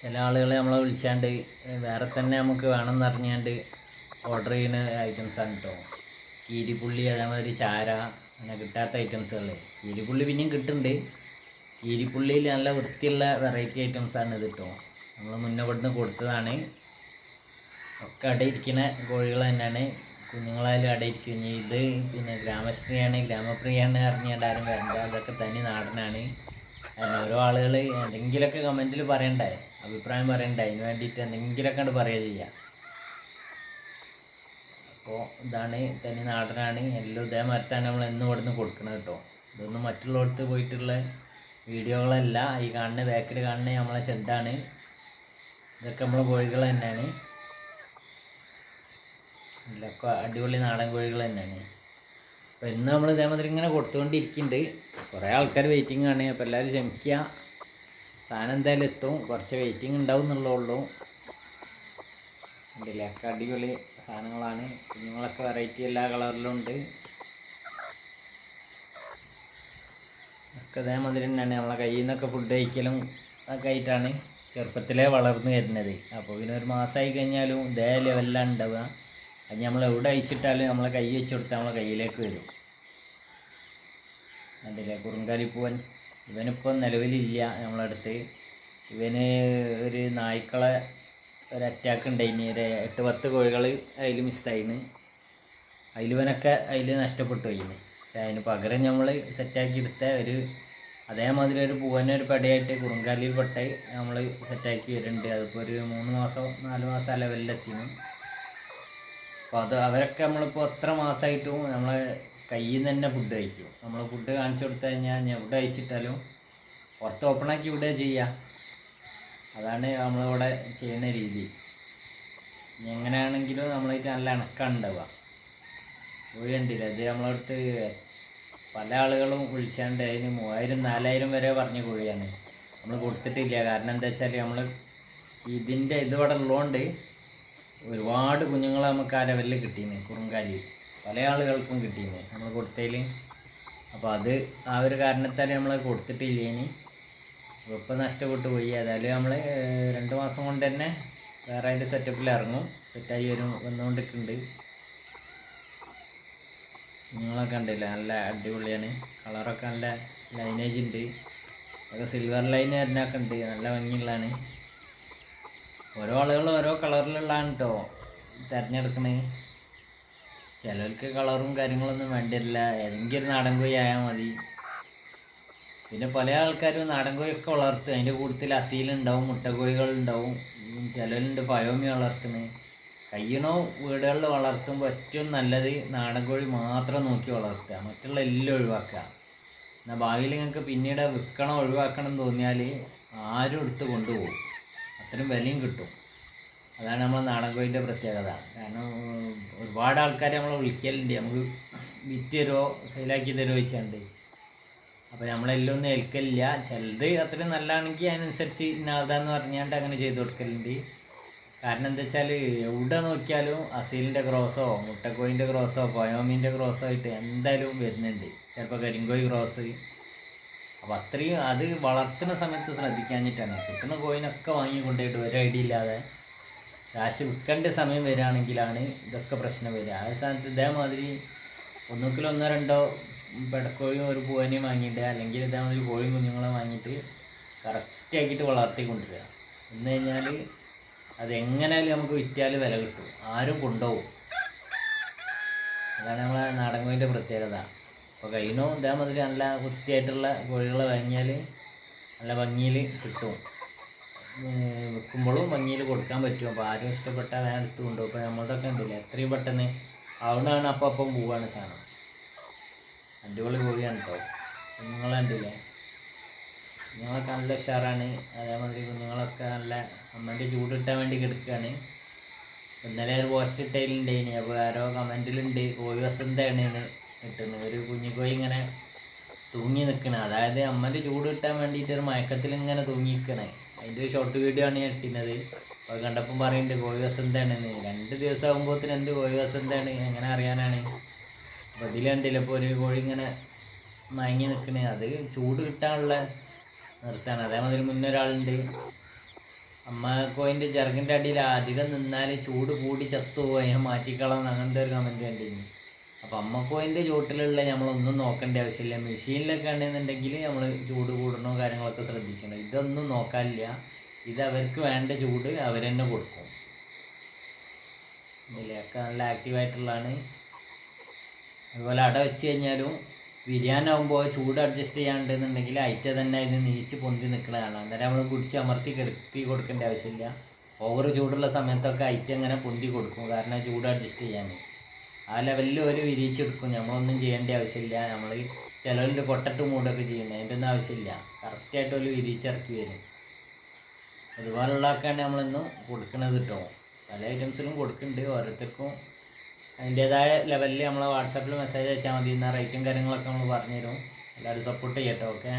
ചില ആളുകളെ നമ്മളെ വിളിച്ചാണ്ട് വേറെ തന്നെ നമുക്ക് വേണമെന്ന് അറിഞ്ഞാണ്ട് ഓർഡർ ചെയ്യുന്ന ഐറ്റംസ് ആണ് കേട്ടോ കീരിപ്പുള്ളി അതേമാതിരി ചാര അങ്ങനെ കിട്ടാത്ത ഐറ്റംസുകളെ കീരിപ്പുള്ളി പിന്നെയും കിട്ടുന്നുണ്ട് കീരിപ്പുള്ളിയിൽ നല്ല വൃത്തിയുള്ള വെറൈറ്റി ഐറ്റംസ് ആണ് ഇത് കേട്ടോ നമ്മൾ മുന്നേ ഇവിടുന്ന് കൊടുത്തതാണ്. ഒക്കെ അടയിരിക്കുന്ന കോഴികൾ തന്നെയാണ്. കുഞ്ഞുങ്ങളായാലും അടയിരിക്കും ഇത് പിന്നെ ഗ്രാമശ്രീയാണ്. ഗ്രാമപ്രിയാണ് അറിഞ്ഞാണ്ട് ആരും വരണ്ട. അതൊക്കെ തനി നാടനാണ്. ഓരോ ആളുകൾ എന്തെങ്കിലുമൊക്കെ കമന്റിൽ പറയണ്ടേ. അഭിപ്രായം പറയണ്ട. അതിന് വേണ്ടിയിട്ട് എന്തെങ്കിലുമൊക്കെ ഉണ്ട് പറയുക ചെയ്യാം. അപ്പോൾ ഇതാണ് തനി നാടനാണ്. എല്ലാം ഇതേ മരത്താണ് നമ്മൾ എന്നും ഇവിടുന്ന് കൊടുക്കുന്നത് കേട്ടോ. ഇതൊന്നും മറ്റുള്ളവർക്ക് പോയിട്ടുള്ള വീഡിയോകളല്ല. ഈ കാണുന്ന ബാക്കിൽ കാണുന്ന നമ്മളെ ഷെഡാണ് ഇതൊക്കെ നമ്മളെ കോഴികൾ തന്നെയാണ്. ഇതിലൊക്കെ അടിപൊളി നാടൻ കോഴികൾ തന്നെയാണ്. അപ്പോൾ ഇന്ന് നമ്മൾ ഇതേമാതിരി ഇങ്ങനെ കൊടുത്തുകൊണ്ടിരിക്കുന്നുണ്ട്. കുറേ ആൾക്കാർ വെയിറ്റിംഗ് ആണ്. അപ്പോൾ എല്ലാവരും ക്ഷമിക്കുക. സാധനം എന്തായാലും എത്തും. കുറച്ച് വെയിറ്റിംഗ് ഉണ്ടാവും എന്നുള്ളൂ ഉണ്ടല്ലേ ഒക്കെ അടിപൊളി സാധനങ്ങളാണ്. കുഞ്ഞുങ്ങളൊക്കെ വെറൈറ്റി എല്ലാ കളറിലും ഉണ്ട്. ഒക്കെ അതേമാതിരി തന്നെയാണ്. നമ്മളെ കയ്യിൽ നിന്നൊക്കെ ഫുഡ് കഴിക്കലും ഒക്കെ ആയിട്ടാണ് ചെറുപ്പത്തിലേ വളർന്നു വരുന്നത്. അപ്പോൾ പിന്നെ ഒരു മാസമായി കഴിഞ്ഞാലും ഇതേ ലെവലിലാണ് ഉണ്ടാവുക. അത് നമ്മൾ എവിടെ അയച്ചിട്ടാലും നമ്മളെ കൈ വെച്ച് കൊടുത്താൽ നമ്മളെ കയ്യിലേക്ക് വരും. അതിലെ കുറുങ്കാലിപ്പൂവൻ. ഇവനിപ്പോൾ നിലവിലില്ല നമ്മളടുത്ത്. ഇവന് ഒരു നായ്ക്കളെ ഒരു അറ്റാക്ക് ഉണ്ടായിന് ഒരു എട്ട് പത്ത് കോഴികൾ അതിൽ മിസ്സായിന് അതിലിവനൊക്കെ അതിൽ നഷ്ടപ്പെട്ടു പോയിന്. പക്ഷെ അതിന് പകരം നമ്മൾ സെറ്റാക്കി എടുത്ത ഒരു അതേമാതിരി ഒരു പൂവനെ ഒരു പടയായിട്ട് കുറുങ്കാലിയിൽ പെട്ട നമ്മൾ സെറ്റാക്കി വരുന്നുണ്ട് അതിപ്പോൾ ഒരു മൂന്ന് മാസം നാല് മാസം ആ ലെവലിലെത്തിനു അപ്പോൾ അത് അവരൊക്കെ നമ്മളിപ്പോൾ എത്ര മാസമായിട്ടും നമ്മളെ കയ്യിൽ നിന്ന് തന്നെ ഫുഡ് കഴിക്കും. നമ്മൾ ഫുഡ് കാണിച്ചു കൊടുത്തു കഴിഞ്ഞാൽ എവിടെ അയച്ചിട്ടാലും പുറത്ത് ഓപ്പണാക്കി ഇവിടെ ചെയ്യുക അതാണ് നമ്മളിവിടെ ചെയ്യുന്ന രീതി. എങ്ങനെയാണെങ്കിലും നമ്മളായിട്ട് നല്ല ഇണക്കം ഉണ്ടാവുക. കോഴി കണ്ടില്ല ഇത് നമ്മളടുത്ത് പല ആളുകളും വിളിച്ചാണ്ട് അതിന് മൂവായിരം നാലായിരം വരെ പറഞ്ഞ കോഴിയാണ് നമ്മൾ കൊടുത്തിട്ടില്ല. കാരണം എന്താ വെച്ചാൽ നമ്മൾ ഇതിന്റെ ഇത് ഉള്ളതുകൊണ്ട് ഒരുപാട് കുഞ്ഞുങ്ങളെ നമുക്ക് ആ ലെവലിൽ കിട്ടീന് കുറുങ്കാലി പല ആളുകൾക്കും കിട്ടിയില്ലേ? നമ്മൾ കൊടുത്തതിൽ അപ്പോൾ അത് ആ ഒരു കാരണത്താൽ നമ്മൾ കൊടുത്തിട്ടില്ല ഇനി? അപ്പോൾ ഇപ്പം നഷ്ടപ്പെട്ടു പോയി. ഏതായാലും നമ്മൾ രണ്ട് മാസം കൊണ്ട് തന്നെ വേറെ അതിന്റെ സെറ്റപ്പിൽ ഇറങ്ങും. സെറ്റായി വരും വന്നുകൊണ്ടിരിക്കുന്നുണ്ട് നിങ്ങളൊക്കെ കണ്ടില്ല? നല്ല അടിപൊളിയാണ്. കളറൊക്കെ നല്ല ലൈനേജ് ഉണ്ട്. അതൊക്കെ സിൽവർ ലൈൻ വരുന്നൊക്കെ ഉണ്ട്. നല്ല ഭംഗിയുള്ളതാണ്. ഓരോ ആളുകൾ ഓരോ കളറിലുള്ളതാണ് കേട്ടോ തിരഞ്ഞെടുക്കണേ. ചിലർക്ക് കളറും കാര്യങ്ങളൊന്നും വേണ്ടില്ല. ഏതെങ്കിലും ഒരു നാടൻ കോഴി ആയാൽ മതി. പിന്നെ പല ആൾക്കാരും നാടൻ കോഴിയൊക്കെ വളർത്തും. അതിന്റെ കൂട്ടത്തിൽ അസീലുണ്ടാവും മുട്ടക്കോഴികളുണ്ടാവും. ചിലരുണ്ട് പയോമി വളർത്തുന്നത് കയ്യണോ വീടുകളിൽ വളർത്തുമ്പോൾ ഏറ്റവും നല്ലത് നാടൻ കോഴി മാത്രം നോക്കി വളർത്തുക. മറ്റുള്ള എല്ലാം ഒഴിവാക്കുക. എന്നാൽ ഭാവിയിൽ നിങ്ങൾക്ക് പിന്നീട് വിൽക്കണം ഒഴിവാക്കണം എന്ന് തോന്നിയാൽ ആരും എടുത്ത് കൊണ്ടുപോകും. അത്രയും വിലയും കിട്ടും. അതാണ് നമ്മൾ നാടൻ കോഴിന്റെ പ്രത്യേകത. കാരണം ഒരുപാട് ആൾക്കാർ നമ്മളെ വിളിക്കലുണ്ട്. നമുക്ക് വിറ്റ് തരുമോ സെയിലാക്കി തരുമോ ചോദിച്ചാണ്ട്. അപ്പോൾ നമ്മളെല്ലാം ഒന്നും ഏൽക്കലില്ല. ചിലത് അത്രയും നല്ലതാണെങ്കിൽ അതിനനുസരിച്ച് ഇന്നാളതാന്ന് പറഞ്ഞാണ്ട് അങ്ങനെ ചെയ്ത് കൊടുക്കലുണ്ട്. കാരണം എന്താ വെച്ചാൽ എവിടെ നോക്കിയാലും അസീലിന്റെ ക്രോസോ മുട്ടക്കോയിന്റെ ക്രോസോ കൊയോമീന്റെ ക്രോസോ ആയിട്ട് എന്തായാലും വരുന്നുണ്ട്. ചിലപ്പോൾ കരിങ്കോയി ക്രോസ്. അപ്പോൾ അത്രയും അത് വളർത്തുന്ന സമയത്ത് ശ്രദ്ധിക്കാഞ്ഞിട്ടാണ്. കിട്ടുന്ന കോയിനൊക്കെ വാങ്ങി കൊണ്ടുപോയിട്ട് ഒരു ഐഡിയ ഇല്ലാതെ കാശ് വിൽക്കേണ്ട സമയം വരികയാണെങ്കിലാണ് ഇതൊക്കെ പ്രശ്നം വരിക. ആ സ്ഥാനത്ത് ഇതേമാതിരി ഒന്നുകിൽ ഒന്നോ രണ്ടോ പെടക്കോഴിയും ഒരു പൂവനെയും വാങ്ങിയിട്ട് അല്ലെങ്കിൽ ഇതേമാതിരി കോഴിയും കുഞ്ഞുങ്ങളെ വാങ്ങിയിട്ട് കറക്റ്റ് ആക്കിയിട്ട് വളർത്തി കൊണ്ടുവരിക എന്ന് കഴിഞ്ഞാൽ അതെങ്ങനെയാലും നമുക്ക് വിറ്റാൽ വില കിട്ടും. ആരും കൊണ്ടുപോകും. അതാണ് നമ്മളെ നാടൻ കോഴിന്റെ പ്രത്യേകത. അപ്പോൾ കൈനോ ഇതേമാതിരി നല്ല വൃത്തിയായിട്ടുള്ള കോഴികളെ വാങ്ങിയാൽ നല്ല ഭംഗിയിൽ കിട്ടും. വിൽക്കുമ്പോഴും ഭംഗിയിൽ കൊടുക്കാൻ പറ്റും. അപ്പോൾ ആരും ഇഷ്ടപ്പെട്ട വേഗം എടുത്ത് കൊണ്ടുപോകും. ഇപ്പോൾ നമ്മളതൊക്കെ ഉണ്ടല്ലോ എത്രയും പെട്ടെന്ന് അവിടെയാണ് അപ്പം അപ്പം പോവാണ് സാധനം. അടിപൊളി കോഴിയാണ് കേട്ടോ കുഞ്ഞുങ്ങളെ ഉണ്ടല്ലേ കുഞ്ഞുങ്ങളൊക്കെ നല്ല ഉഷാറാണ്. അതേമാതിരി കുഞ്ഞുങ്ങളൊക്കെ നല്ല അമ്മേന്റെ ചൂടിട്ടാൻ വേണ്ടി കിടക്കുകയാണ് ഇന്നലെ ഒരു പോസ്റ്റ് ഇട്ടതിലുണ്ടായിനി അപ്പോൾ ആരോ കമന്റിലുണ്ട് കോഴി വസന്തയാണ് കിട്ടുന്നത് ഒരു കുഞ്ഞു കോഴി ഇങ്ങനെ തൂങ്ങി നിൽക്കണേ അതായത് അമ്മന്റെ ചൂട് കിട്ടാൻ വേണ്ടിയിട്ട് ഒരു മയക്കത്തിൽ ഇങ്ങനെ തൂങ്ങി നിൽക്കണേ അതിന്റെ ഒരു ഷോർട്ട് വീഡിയോ ആണ് ഞാൻ ഇട്ടിരുന്നത്. അത് കണ്ടപ്പം പറയുന്നുണ്ട് കോഴി വസന്തയാണെന്ന് രണ്ട് ദിവസം ആകുമ്പോഴത്തേന് എന്ത് കോഴി വസന്തയാണ് എങ്ങനെ അറിയാനാണ്? അപ്പോൾ ഇതിൽ കണ്ടില്ല ഇപ്പോൾ ഒരു കോഴി ഇങ്ങനെ മയങ്ങി നിൽക്കണേ അത് ചൂട് കിട്ടാനുള്ള നിർത്താണ് അതേമാതിരി മുന്നേ ഒരാളുണ്ട്. അമ്മ കോയിന്റെ ചെറുകിന്റെ അടിയിൽ അധികം നിന്നാൽ ചൂട് കൂടി ചത്തുപോയി അതിനെ മാറ്റിക്കളാം അങ്ങനത്തെ ഒരു കമന്റ് കണ്ടിരുന്നു. അപ്പം അമ്മ കോയിന്റെ ചൂട്ടിലുള്ള നമ്മളൊന്നും നോക്കേണ്ട ആവശ്യമില്ല. മെഷീനിലൊക്കെ ആണെന്നുണ്ടെങ്കിൽ നമ്മൾ ചൂട് കൂടണോ കാര്യങ്ങളൊക്കെ ശ്രദ്ധിക്കണം. ഇതൊന്നും നോക്കാനില്ല. ഇത് അവർക്ക് വേണ്ട ചൂട് അവർ തന്നെ കൊടുക്കും. ഇതിലൊക്കെ നല്ല ആക്റ്റീവായിട്ടുള്ളതാണ് അതുപോലെ അട വെച്ച് കഴിഞ്ഞാലും ബിരിയാനാകുമ്പോൾ ചൂട് അഡ്ജസ്റ്റ് ചെയ്യാണ്ടെന്നുണ്ടെങ്കിൽ അയറ്റ തന്നെ അതിന് നീച്ച് പൊന്തി നിൽക്കുന്നതാണ് അന്നേരം നമ്മൾ പിടിച്ച് അമർത്തി കിടത്തി കൊടുക്കേണ്ട ആവശ്യമില്ല. ഓവർ ചൂടുള്ള സമയത്തൊക്കെ അയറ്റ അങ്ങനെ പൊന്തി കൊടുക്കും. കാരണം ചൂട് അഡ്ജസ്റ്റ് ചെയ്യാൻ ആ ലെവലിൽ ഒരു വിരിയിച്ചെടുക്കും. നമ്മളൊന്നും ചെയ്യേണ്ട ആവശ്യമില്ല. നമ്മൾ ചിലവരിൽ പൊട്ടട്ട് മൂടൊക്കെ ചെയ്യുന്നത്. അതിന്റെ ഒന്നും ആവശ്യമില്ല. കറക്റ്റായിട്ട് ഒരു വിരിച്ചിറക്കി വരും. അതുപോലുള്ളതൊക്കെയാണ് നമ്മളിന്ന് കൊടുക്കുന്നത് കേട്ടോ പല ഐറ്റംസിലും കൊടുക്കുന്നുണ്ട് ഓരോരുത്തർക്കും അതിന്റേതായ ലെവലിൽ നമ്മളെ വാട്സാപ്പിൽ മെസ്സേജ് അയച്ചാൽ മതി എന്നാൽ റേറ്റും കാര്യങ്ങളൊക്കെ നമ്മൾ പറഞ്ഞുതരും. എല്ലാവരും സപ്പോർട്ട് ചെയ്യട്ടോ. ഓക്കെ